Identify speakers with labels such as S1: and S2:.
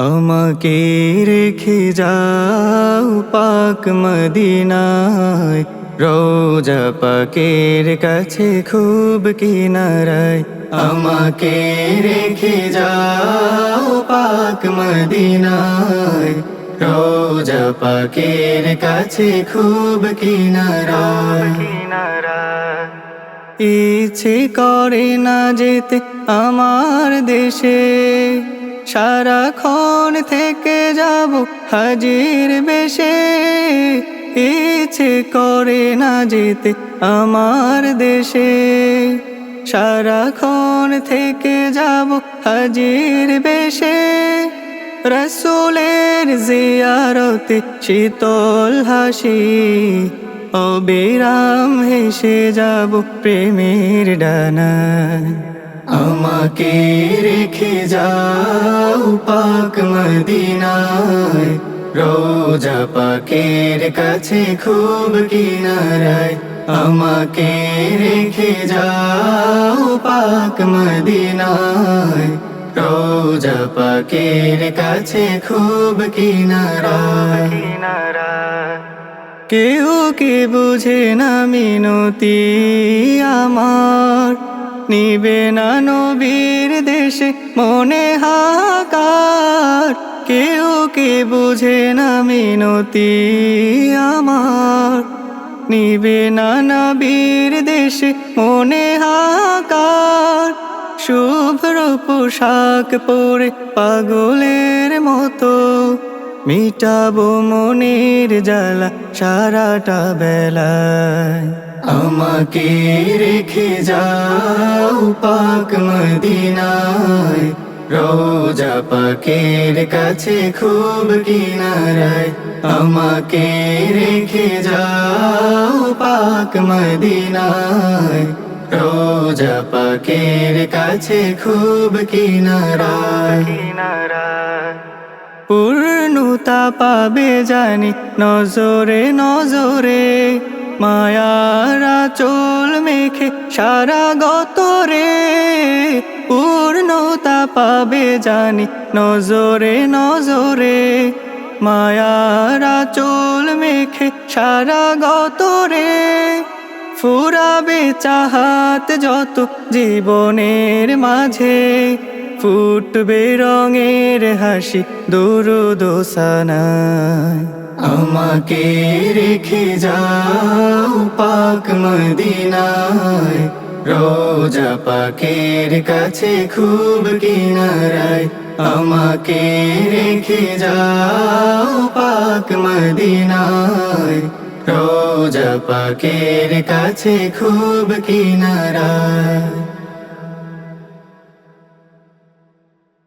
S1: আমাকে রেখে যাও পাক মদিনায়। রোজা পাকের কাছে খুব কিনারায়। আমাকে রেখে যাও পাক মদিনায়। রোজা পাকের কাছে খুব কিনারায়। কিনারায় ইচ্ছে করে না যেতে আমার দেশে। সারাক্ষণ থেকে যাব হাজির বেশে। ইচ্ছে করে না যেতে আমার দেশে। সারাক্ষণ থেকে যাব হাজির বেশে। রসুলের জিয়ারতে শীতল হাসি, অবিরাম হেসে যাব প্রেমের ডানায়। আমাকে রেখে যাও পাক মদিনায়। রোজা পাকের কাছে খুব কিনারায়। আমাকে রেখে যাও পাক মদিনায়। রোজা পাকের কাছে খুব কিনারায়। কেউ কি বুঝে না মিনতি আমার? নিবে না নবীর দেশে মনে হাকার কেউ কে বুঝে না মিনতি আমার। নিবে না নবীর দেশে মনে হাকার শুভ্র পোশাক পরে পাগলের মতো মিটাবো মনের জ্বালা সারাটা বেলায়। আমাকে রেখে যাও পাক মদিনায়। রোজা পাকের কাছে খুব কিনারায়। আমাকে রেখে যাও পাক মদিনায়। রোজা পাকের কাছে খুব কিনারায় কিনারায়। পূর্ণতা পাবে জানি নজরে নজরে। মায়ারা চোল মেখে সারা গত রে পূর্ণতা পাবে জানি নজরে নজরে। মায়ারা চোল মেখে সারা গত রে ফুরাবে চাহাত যত জীবনের মাঝে। ফুটবে রঙের হাসি দুরুদোসানায় আমাকে রেখে যাও পাক মদিনায়। রোজা পাকের কাছে খুব কিনারায়। আমাকে রেখে যাও পাক মদিনায়। রোজা পাকের কাছে খুব কিনারায়।